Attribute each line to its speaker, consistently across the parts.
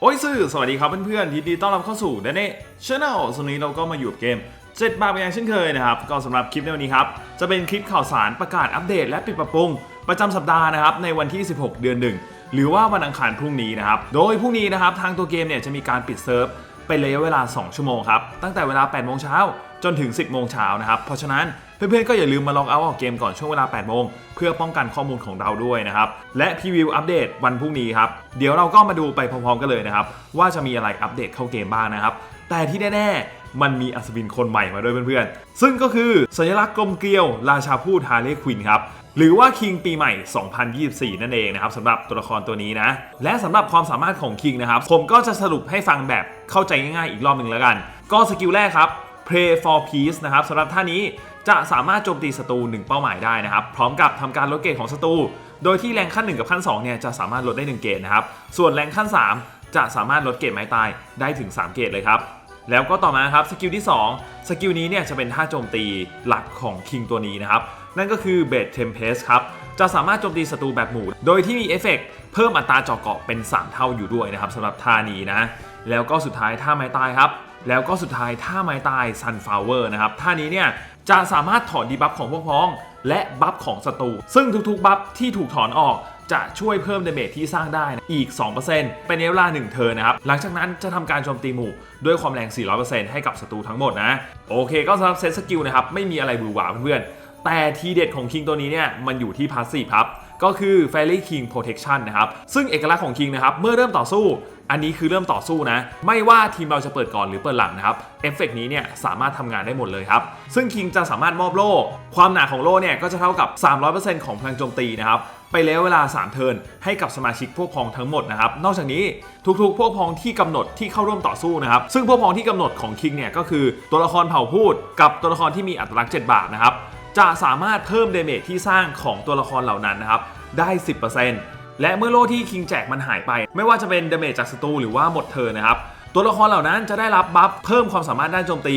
Speaker 1: โอ้ยสื่อสวัสดีครับเพื่อนๆยินดีต้อนรับเข้าสู่ d a n เน่ช n แนลส่วนนี้เราก็มาอยู่กับเกม7บาทเป็นอย่างเช่นเคยนะครับ ก็สำหรับคลิปในวันนี้ครับ จะเป็นคลิปข่าวสารประกาศอัปเดตและปิดปรับปรุง ประจำสัปดาห์นะครับ ในวันที่ 16 เดือน1หรือว่าวันอังคารพรุ่งนี้นะครับ โดยพรุ่งนี้นะครับ ทางตัวเกมเนี่ยจะมีการปิดเซิร์ฟเป็นระยะเวลา 2 ชั่วโมงครับ ตั้งแต่เวลา 8 โมงเช้าจนถึง 10 โมงเช้านะครับ เพราะฉะนั้น เพื่อนๆก็อย่าลืมมาลองเอาออกเกมก่อนช่วงเวลา 8 โมง เพื่อป้องกันข้อมูลของเราด้วยนะครับ และพรีวิวอัปเดตวันพรุ่งนี้ครับ เดี๋ยวเราก็มาดูไปพร้อมๆกันเลยนะครับ ว่าจะมีอะไรอัปเดตเข้าเกมบ้างนะครับ แต่ที่แน่ๆ มันมีอัศวินคนใหม่มาด้วยเพื่อนๆ ซึ่งก็คือสัญลักษณ์กลมเกลียว ราชาพูดฮาร์เลควินครับหรือว่าคิงปีใหม่ 2024 นั่นเองนะครับสำหรับตัวละครตัวนี้นะ และสำหรับความสามารถของคิงนะครับ ผมก็จะสรุปให้ฟังแบบเข้าใจง่ายๆอีกรอบหนึ่งแล้วกัน ก็สกิลแรกครับ Pray for Peace นะครับสำหรับท่านี้จะสามารถโจมตีศัตรู1เป้าหมายได้นะครับ พร้อมกับทำการลดเกรดของศัตรูโดยที่แรงขั้น 1 กับขั้น2เนี่ยจะสามารถลดได้ 1 เกรดนะครับ ส่วนแรงขั้น 3 จะสามารถลดเกรดไม้ตายได้ถึง 3 เกรดเลยครับ แล้วก็ต่อมาครับสกิลที่ 2 สกิลนี้เนี่ยจะเป็นท่าโจมตีหลักของคิงตัวนี้นะครับ นั่นก็คือเบ d เทมเพสครับ จะสามารถโจมตีศัตรูแบบหมู่ โดยที่มีเอฟเฟกต์เพิ่มอัตราเจาะเกาะเป็น 3 เท่าอยู่ด้วยนะครับสำหรับท่านี้นะ แล้วก็สุดท้ายท่าไม้ตายครับ แล้วก็สุดท้ายท่าไม้ตาย Sunflower นะครับท่านี้เนี่ยจะสามารถถอนดีบัฟของพวกพ้อง และบัฟของศัตรูซึ่งทุกๆบัฟที่ถูกถอนออกจะช่วยเพิ่มเดเมจที่สร้างได้นะอีก 2%เป็นเวลา 1 เทิร์นนะครับ หลังจากนั้นจะทำการโจมตีหมู่ด้วยความแรง 400%ให้กับศัตรูทั้งหมดนะ โอเคก็สำหรับเซตสกิลนะครับ ไม่มีอะไรบือหวาเพื่อนๆ แต่ทีเด็ดของคิงตัวนี้เนี่ย มันอยู่ที่พาสซีฟครับ ก็คือ Fairy King Protection นะครับ ซึ่งเอกลักษณ์ของคิงนะครับ เมื่อเริ่มต่อสู้ อันนี้คือเริ่มต่อสู้นะ ไม่ว่าทีมเราจะเปิดก่อนหรือเปิดหลังนะครับ เอฟเฟกต์นี้เนี่ยสามารถทำงานได้หมดเลยครับ ซึ่งคิงจะสามารถมอบโล่ ความหนาของโล่เนี่ยก็จะเท่ากับ 300%ของพลังโจมตีนะครับ ไปแล้วเวลา 3 เทิร์นให้กับสมาชิกพวกพองทั้งหมดนะครับ นอกจากนี้ทุกๆ พวกพองที่กำหนดที่เข้าร่วมต่อสู้นะครับ ซึ่งพวกพองที่กำหนดของคิงเนี่ยก็คือตัวละครเผ่าพูด กับตัวละครที่มีอัตลักษณ์7บาทนะครับ จะสามารถเพิ่มเดเมจที่สร้างของตัวละครเหล่านั้นนะครับ ได้ 10%และเมื่อโล่ที่คิงแจกมันหายไป ไม่ว่าจะเป็นเดเมจจากศัตรูหรือว่าหมดเทิร์นะครับ ตัวละครเหล่านั้นจะได้รับบัฟเพิ่มความสามารถด้านโจมตี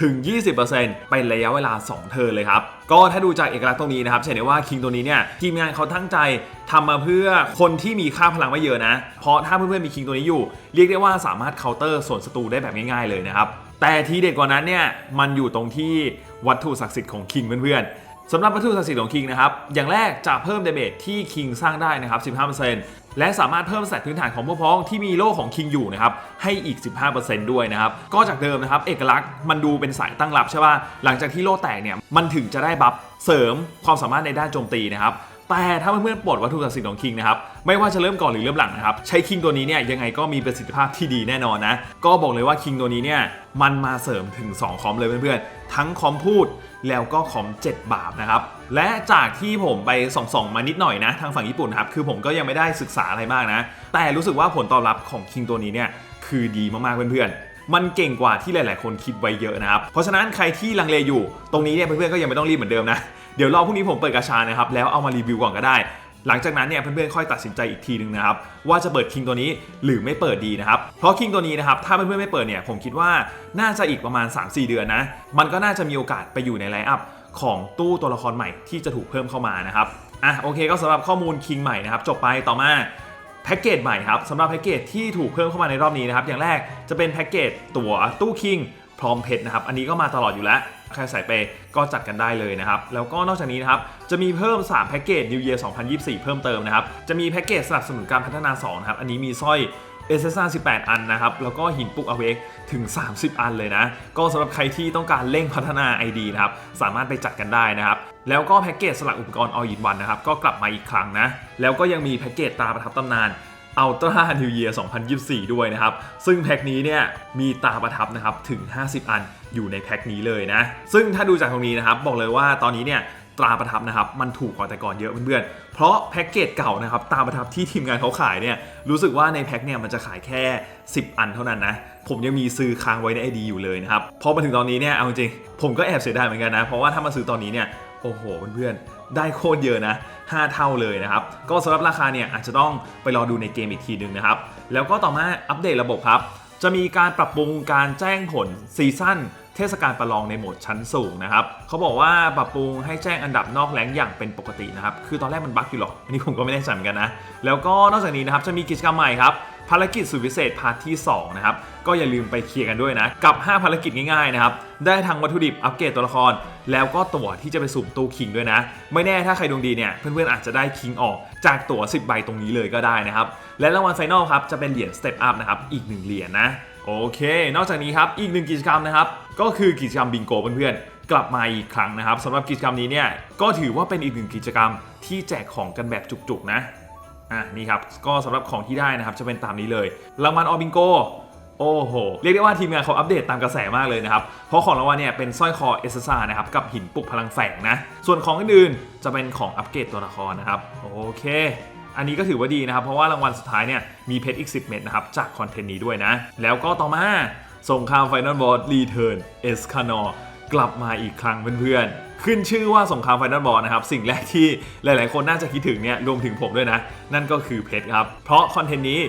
Speaker 1: ถึง 20%เป็นระยะเวลา 2 เทิร์เลยครับ ก็ถ้าดูจากเอกลักษณ์ตรงนี้นะครับเห็นได้ว่าคิงตัวนี้เนี่ยทีมงานเขาตั้งใจทำมาเพื่อคนที่มีค่าพลังไม่เยอะนะ เพราะถ้าเพื่อนๆมีคิงตัวนี้อยู่ เรียกได้ว่าสามารถเคาน์เตอร์ส่วนศัตรูได้แบบง่ายๆเลยนะครับ แต่ทีเด็ดกว่านั้นเนี่ยมันอยู่ตรงที่วัตถุศักดิ์สิทธิ์ของคิงเพื่อนๆสำหรับวัตถุศักดิ์สิทธิ์ของคิงนะครับอย่างแรกจะเพิ่มเดเมจที่คิงสร้างได้นะครับ 15%และสามารถเพิ่มสตพื้นฐานของพวกพ้องที่มีโล่ของคิงอยู่นะครับให้อีก 15%ด้วยนะครับก็จากเดิมนะครับเอกลักษณ์มันดูเป็นสายตั้งรับใช่ป่ะหลังจากที่โล่แตกเนี่ยมันถึงจะได้บัฟเสริมความสามารถในด้านโจมตีนะครับ แต่ถ้าเพื่อนๆปลดวัตถุศักดิ์สิทธิ์ของคิงนะครับไม่ว่าจะเริ่มก่อนหรือเริ่มหลังนะครับใช้คิงตัวนี้เนี่ยยังไงก็มีประสิทธิภาพที่ดีแน่นอนนะก็บอกเลยว่าคิงตัวนี้เนี่ยมันมาเสริมถึง 2 คอมเลยเพื่อนๆ ทั้งคอมพูดแล้วก็คอม 7 บาทนะครับ และจากที่ผมไปส่องๆมานิดหน่อยนะ ทางฝั่งญี่ปุ่นครับ คือผมก็ยังไม่ได้ศึกษาอะไรมากนะ แต่รู้สึกว่าผลตอบรับของคิงตัวนี้เนี่ยคือดีมากๆเพื่อนๆมันเก่งกว่าที่หลาย ๆ คนคิดไว้เยอะนะครับ เพราะฉะนั้นใครที่ลังเลอยู่ ตรงนี้เนี่ยเพื่อนๆก็ยังไม่ต้องรีบเหมือนเดิมนะ เดี๋ยวรอพรุ่งนี้ผมเปิดกระชานะครับแล้วเอามารีวิวก่อนก็ได้ หลังจากนั้นเนี่ยเพื่อนๆค่อยตัดสินใจอีกทีหนึ่งนะครับว่าจะเปิดคิงตัวนี้หรือไม่เปิดดีนะครับเพราะคิงตัวนี้นะครับถ้าเพื่อนๆไม่เปิดเนี่ยผมคิดว่าน่าจะอีกประมาณ 3-4 เดือนนะมันก็น่าจะมีโอกาสไปอยู่ในไลน์อัพของตู้ตัวละครใหม่ที่จะถูกเพิ่มเข้ามานะครับอะโอเคก็สำหรับข้อมูลคิงใหม่นะครับจบไปต่อมาแพ็กเกจใหม่ครับสำหรับแพ็กเกจที่ถูกเพิ่มเข้ามาในรอบนี้นะครับอย่างแรกจะเป็นแพ็กเกจตั๋วตู้คิงพร้อมเพชรนะครับอันนี้ก็มาตลอดอยู่แล้ว ใครใส่ไปก็จัดกันได้เลยนะครับ แล้วก็นอกจากนี้นะครับ จะมีเพิ่ม 3 แพ็กเกจ New Year 2024 เพิ่มเติมนะครับ จะมีแพ็กเกจสนับสนุนการพัฒนา2นะครับ อันนี้มีสร้อยเอเซซ่า18 อันนะครับ แล้วก็หินปุกอเวกถึง 30 อันเลยนะ ก็สำหรับใครที่ต้องการเร่งพัฒนา ID นะครับ สามารถไปจัดกันได้นะครับ แล้วก็แพ็กเกจสลักอุปกรณ์ All in One นะครับ ก็กลับมาอีกครั้งนะ แล้วก็ยังมีแพ็กเกจตาประทับตำนาน อัลตร้านิวเยียร์2024 ด้วยนะครับ ซึ่งแพ็กนี้เนี่ยมีตาประทับนะครับถึง 50 อันอยู่ในแพ็กนี้เลยนะ ซึ่งถ้าดูจากตรงนี้นะครับ บอกเลยว่าตอนนี้เนี่ยตราประทับนะครับมันถูกกว่าแต่ก่อนเยอะเพื่อนๆ เพราะแพ็กเกจเก่านะครับตราประทับที่ทีมงานเขาขายเนี่ยรู้สึกว่าในแพ็คเนี่ยมันจะขายแค่ 10 อันเท่านั้นนะ ผมยังมีซื้อค้างไว้ในไอดีอยู่เลยนะครับพอมาถึงตอนนี้เนี่ยเอาจริงๆผมก็แอบเสียดายเหมือนกันนะ เพราะว่าถ้ามาซื้อตอนนี้เนี่ย โอ้โหเพื่อนๆได้โคตรเยอะนะ 5 เท่าเลยนะครับ ก็สำหรับราคาเนี่ยอาจจะต้องไปรอดูในเกมอีกทีหนึ่งนะครับ แล้วก็ต่อมาอัปเดตระบบครับ จะมีการปรับปรุงการแจ้งผลซีซั่นเทศกาลประลองในโหมดชั้นสูงนะครับเขาบอกว่าปรับปรุงให้แจ้งอันดับนอกแรงอย่างเป็นปกตินะครับ คือตอนแรกมันบั๊กอยู่หรอก อันนี้ผมก็ไม่แน่ใจเหมือนกันนะ แล้วก็นอกจากนี้นะครับจะมีกิจกรรมใหม่ครับ ภารกิจสุดพิเศษพาร์ทที่2นะครับก็อย่าลืมไปเคลียร์กันด้วยนะ กับ 5 ภารกิจง่ายๆนะครับได้ทั้งวัตถุดิบอัปเกรดตัวละคร แล้วก็ตั๋วที่จะไปสุ่มตู้คิงด้วยนะ ไม่แน่ถ้าใครดวงดีเนี่ยเพื่อนๆอาจจะได้คิงออกจากตั๋ว 10 ใบตรงนี้เลยก็ได้นะครับและรางวัลไฟนอลครับจะเป็นเหรียญสเต็ปอัพนะครับอีก1เหรียญนะโอเค นอกจากนี้ครับอีกหนึ่งกิจกรรมนะครับก็คือกิจกรรมบิงโกเพื่อนๆกลับมาอีกครั้งนะครับสำหรับกิจกรรมนี้เนี่ยก็ถือว่าเป็นอีกหนึ่งกิจกรรมที่แจกของกันแบบจุกๆนะ อะนี่ครับก็สำหรับของที่ได้นะครับจะเป็นตามนี้เลยรางวัลออบิงโกโอ้โห เรียกได้ว่าทีมงานเขาอัปเดตตามกระแสมากเลยนะครับ เพราะของรางวัลเนี่ยเป็นสร้อยคอเอสซ่านะครับ กับหินปลุกพลังแฝงนะ ส่วนของอื่นๆ จะเป็นของอัปเกรดตัวละครนะครับ โอเค อันนี้ก็ถือว่าดีนะครับ เพราะว่ารางวัลสุดท้ายเนี่ยมีเพชรอีก 10 เม็ดนะครับ จากคอนเทนต์นี้ด้วยนะ แล้วก็ต่อมาสงครามไฟนอลบอสรีเทิร์นเอสคานอกลับมาอีกครั้งเพื่อนๆ ขึ้นชื่อว่าสงครามไฟนอลบอลนะครับ สิ่งแรกที่หลาย ๆ คนน่าจะคิดถึงเนี่ยรวมถึงผมด้วยนะ นั่นก็คือเพชรครับ เพราะคอนเทนต์นี้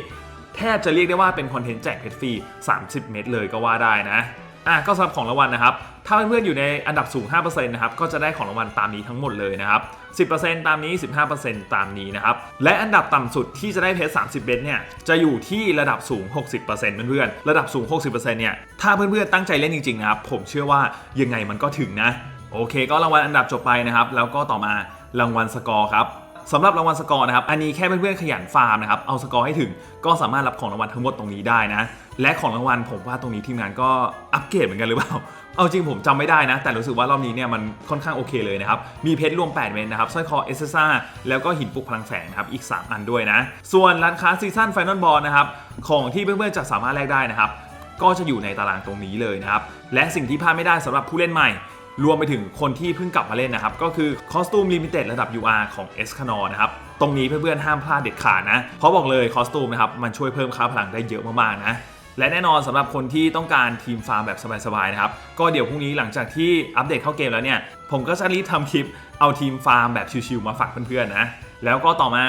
Speaker 1: แทบจะเรียกได้ว่าเป็นคอนเทนต์แจกเพชรฟรี 30 เม็ดเลยก็ว่าได้นะอะก็สำหรับของรางวัลนะครับ ถ้าเพื่อนๆอยู่ในอันดับสูง 5%นะครับ ก็จะได้ของรางวัลตามนี้ทั้งหมดเลยนะครับ 10%ตามนี้ 15%ตามนี้นะครับ และอันดับต่ำสุดที่จะได้เพชร30เม็ดเนี่ย จะอยู่ที่ระดับสูง 60%เพื่อนๆ ระดับสูง 60%เนี่ย ถ้าเพื่อนๆตั้งใจเล่นจริงๆนะครับ ผมเชื่อว่ายังไงมันก็ถึงนะ โอเค ก็รางวัลอันดับจบไปนะครับ แล้วก็ต่อมารางวัลสกอร์ครับสำหรับรางวัลสกอร์นะครับ อันนี้แค่เพื่อนๆขยันฟาร์มนะครับ เอาสกอร์ให้ถึง ก็สามารถรับของรางวัลทั้งหมดตรงนี้ได้นะ และของรางวัลผมว่าตรงนี้ทีมงานก็อัปเกรดเหมือนกันหรือเปล่า เอาจริงผมจำไม่ได้นะ แต่รู้สึกว่ารอบนี้เนี่ยมันค่อนข้างโอเคเลยนะครับ มีเพชรรวม 8 เม็ดนะครับ สร้อยคอเอสเซซ่าแล้วก็หินปลุกพลังแฝงนะครับ อีก 3 อันด้วยนะ ส่วนร้านค้าซีซั่นไฟนอลบอลนะครับ ของที่เพื่อนๆจะสามารถแลกได้นะครับ ก็จะอยู่ในตารางตรงนี้เลยนะครับ และสิ่งที่พลาดไม่ได้สำหรับผู้เล่นใหม่ รวมไปถึงคนที่เพิ่งกลับมาเล่นนะครับ ก็คือคอสตูมลิมิเต็ดระดับ UR ของ e s c a n o r นะครับ ตรงนี้เพื่อนๆ ห้ามพลาดเด็ดขาดนะ เพราะบอกเลยคอสตูมนะครับ มันช่วยเพิ่มค่าพลังได้เยอะมากๆนะและแน่นอนสำหรับคนที่ต้องการทีมฟาร์มแบบสบายๆนะครับ ก็เดี๋ยวพรุ่งนี้หลังจากที่อัปเดตเข้าเกมแล้วเนี่ย ผมก็จะรีบทำคลิปเอาทีมฟาร์มแบบชิวๆมาฝากเพื่อนๆนะแล้วก็ต่อมา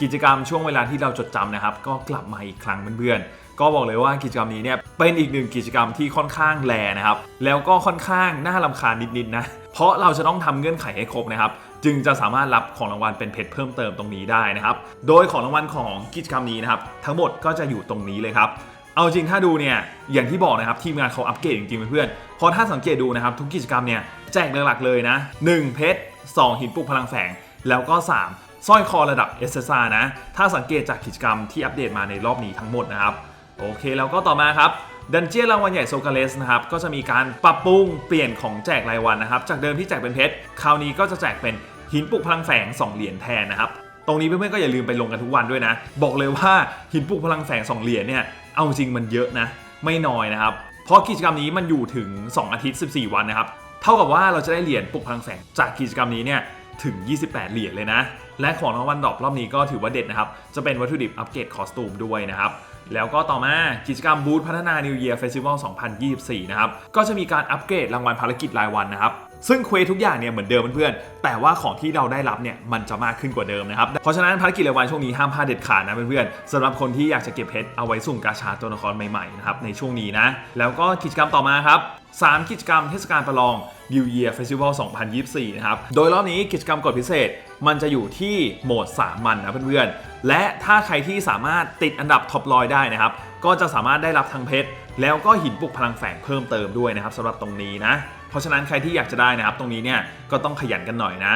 Speaker 1: กิจกรรมช่วงเวลาที่เราจดจำนะครับ ก็กลับมาอีกครั้งเพื่อนๆ ก็บอกเลยว่ากิจกรรมนี้เนี่ยเป็นอีกหนึ่งกิจกรรมที่ค่อนข้างแลนะครับ แล้วก็ค่อนข้างน่าลำคาญนิดๆนะ เพราะเราจะต้องทำเงื่อนไขให้ครบนะครับ จึงจะสามารถรับของรางวัลเป็นเพชรเพิ่มเติมตรงนี้ได้นะครับ โดยของรางวัลของกิจกรรมนี้นะครับ ทั้งหมดก็จะอยู่ตรงนี้เลยครับเอาจริงถ้าดูเนี่ยอย่างที่บอกนะครับทีมงานเขาอัปเกรดจริงๆเพื่อนๆเพราะถ้าสังเกตดูนะครับทุกกิจกรรมเนี่ยแจกหลักๆเลยนะ 1 เพชร 2 หินปลุกพลังแฝง แล้วก็ 3สร้อยคอระดับเอสเซานะ ถ้าสังเกตจากกิจกรรมที่อัปเดตมาในรอบนี้ทั้งหมดนะครับ โอเคแล้วก็ต่อมาครับดันเจี้ยนรางวัลใหญ่โซกาเลสนะครับก็จะมีการปรับปรุงเปลี่ยนของแจกรายวันนะครับ จากเดิมที่แจกเป็นเพชรคราวนี้ก็จะแจกเป็นหินปลุกพลังแฝง 2 เหรียญแทนนะครับ ตรงนี้เพื่อนๆก็อย่าลืมไปลงกันทุกวันด้วยนะ บอกเลยว่าหินปลุกพลังแฝง 2 เหรียญเนี่ยเอาจริงมันเยอะนะ ไม่น้อยนะครับ เพราะกิจกรรมนี้มันอยู่ถึง 2 อาทิตย์ 14 วันนะครับเท่ากับว่าเราจะได้เหรียญปลุกพลังแฝงจากกิจกรรมนี้เนี่ยถึง 28 เหรียญเลยนะ และของรางวัลดรอปรอบนี้ก็ถือว่าเด็ดนะครับ จะเป็นวัตถุดิบอัปเกรดคอสตูมด้วยนะครับ แล้วก็ต่อมากิจกรรมบูธพัฒนา New Year Festival 2024 นะครับ ก็จะมีการอัปเกรดรางวัลภารกิจรายวันนะครับ ซึ่งเควทุกอย่างเนี่ยเหมือนเดิมเพื่อนๆ แต่ว่าของที่เราได้รับเนี่ยมันจะมากขึ้นกว่าเดิมนะครับ เพราะฉะนั้นภารกิจรายวันช่วงนี้ห้ามพลาดเด็ดขาดนะเพื่อนๆสำหรับคนที่อยากจะเก็บเพชรเอาไว้สุ่มกาชาตัวละครใหม่ๆนะครับในช่วงนี้นะ แล้วก็กิจกรรมต่อมาครับ3 กิจกรรมเทศกาลประลอง New Year Festival 2024 นะครับ โดยรอบนี้กิจกรรมกฎพิเศษ มันจะอยู่ที่โหมด3มันนะเพื่อนๆ และถ้าใครที่สามารถติดอันดับท็อปรอยได้นะครับ ก็จะสามารถได้รับทั้งเพชร แล้วก็หินปลุกพลังแฝงเพิ่มเติมด้วยนะครับสำหรับตรงนี้นะ เพราะฉะนั้นใครที่อยากจะได้นะครับ ตรงนี้เนี่ยก็ต้องขยันกันหน่อยนะ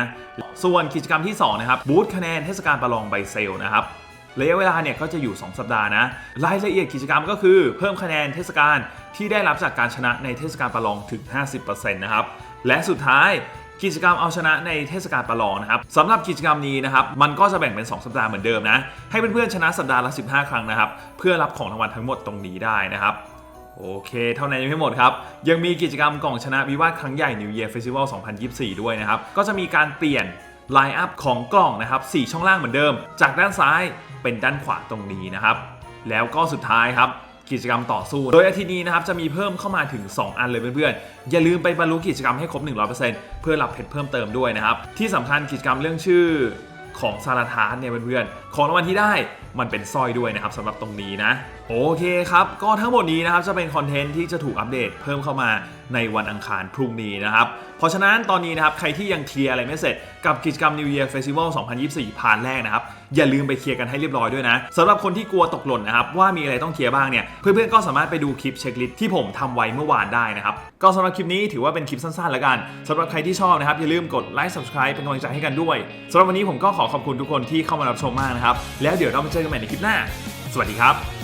Speaker 1: ส่วนกิจกรรมที่ 2 นะครับบูธคะแนนเทศกาลประลองใบเซลนะครับระยะเวลาเนี่ยก็จะอยู่ 2 สัปดาห์นะ รายละเอียดกิจกรรมก็คือเพิ่มคะแนนเทศกาลที่ได้รับจากการชนะในเทศกาลประลองถึง 50%นะครับ และสุดท้าย กิจกรรมเอาชนะในเทศกาลประลองนะครับสำหรับกิจกรรมนี้นะครับมันก็จะแบ่งเป็น 2 สัปดาห์เหมือนเดิมนะ ให้เพื่อนๆชนะสัปดาห์ละ 15 ครั้งนะครับ เพื่อรับของรางวัลทั้งหมดตรงนี้ได้นะครับโอเค เท่านั้นยังไม่หมดครับ ยังมีกิจกรรมกล่องชนะวิวาทครั้งใหญ่ New Year Festival 2024 ด้วยนะครับ ก็จะมีการเปลี่ยนไลน์อัพของกล่องนะครับ 4 ช่องล่างเหมือนเดิม จากด้านซ้ายเป็นด้านขวาตรงนี้นะครับ แล้วก็สุดท้ายครับ กิจกรรมต่อสู้ โดยอาทิตย์นี้นะครับจะมีเพิ่มเข้ามาถึง 2 อันเลยเพื่อนๆ อย่าลืมไปบรรลุกิจกรรมให้ครบ 100%เพื่อรับเพชรเพิ่มเติมด้วยนะครับ ที่สำคัญกิจกรรมเรื่องชื่อของซาลาทานเนี่ยเพื่อนๆของรางวัลที่ได้มันเป็นสร้อยด้วยนะครับสำหรับตรงนี้นะ โอเคครับ ก็ทั้งหมดนี้นะครับจะเป็นคอนเทนต์ที่จะถูกอัปเดตเพิ่มเข้ามาในวันอังคารพรุ่งนี้นะครับ เพราะฉะนั้นตอนนี้นะครับใครที่ยังเคลียร์อะไรไม่เสร็จกับกิจกรรม New Year Festival 2024 ผ่านแรกนะครับ อย่าลืมไปเคลียร์กันให้เรียบร้อยด้วยนะสำหรับคนที่กลัวตกหล่นนะครับว่ามีอะไรต้องเคลียร์บ้างเนี่ยเพื่อนๆก็สามารถไปดูคลิปเช็คลิสต์ที่ผมทำไว้เมื่อวานได้นะครับก็สำหรับคลิปนี้ถือว่าเป็นคลิปสั้นๆแล้วกันสำหรับใครที่ชอบนะครับอย่าลืมกดไลค์ subscribe เป็นกำลังใจให้กันด้วยสำหรับวันนี้ผมก็ขอขอบคุณทุกคนที่เข้ามารับชมมากนะครับ แล้วเดี๋ยวเรามาเจอกันใหม่ในคลิปหน้า สวัสดีครับ